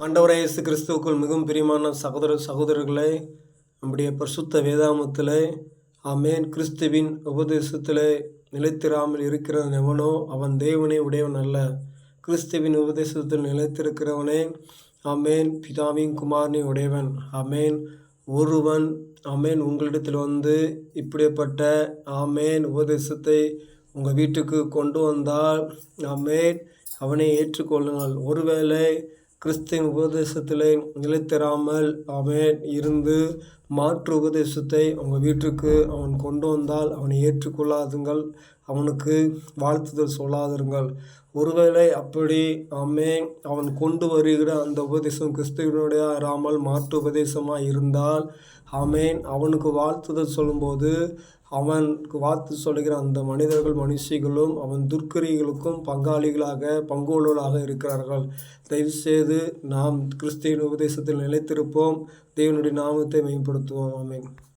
ஆண்டவரே இயேசு கிறிஸ்துவுக்குள் மிகவும் பிரியமான சகோதர சகோதரர்களே நம்முடைய பரிசுத்த வேதாமத்தில் ஆமேன். கிறிஸ்துவின் உபதேசத்தில் நிலைத்திராமல் இருக்கிறவன் எவனோ அவன் தேவனே உடையவன் அல்ல. கிறிஸ்துவின் உபதேசத்தில் நிலைத்திருக்கிறவனே அமேன் பிதாவின் குமாரனை உடையவன் அமேன் ஒருவன் அமேன் உங்களிடத்தில் வந்து இப்படிப்பட்ட ஆமேன் உபதேசத்தை உங்கள் வீட்டுக்கு கொண்டு வந்தால் அமேன் அவனை ஏற்றுக்கொள்ளுங்கள். ஒருவேளை கிறிஸ்துவின் உபதேசத்திலே நிலைத்தராமல் அவன் இருந்து மாற்று உபதேசத்தை உங்கள் வீட்டுக்கு அவன் கொண்டு வந்தால் அவனை ஏற்றுக்கொள்ளாதுங்கள் அவனுக்கு வாழ்த்துதல் சொல்லாதிருங்கள். ஒருவேளை அப்படி ஆமேன் அவன் கொண்டு வருகிற அந்த உபதேசம் கிறிஸ்துவனுடைய இராமல் மாற்று உபதேசமாக இருந்தால் ஆமேன் அவனுக்கு வாழ்த்துதல் சொல்லும்போது அவனுக்கு வாழ்த்து சொல்லுகிற அந்த மனிதர்கள் மனுஷிகளும் அவன் துர்க்கரிகளுக்கும் பங்காளிகளாக பங்கோலர்களாக இருக்கிறார்கள். தயவுசெய்து நாம் கிறிஸ்துவின் உபதேசத்தில் நிலைத்திருப்போம். தேவனுடைய நாமத்தை மேம்படுத்தும் மேம்படுத்துவோம் ஆமேன்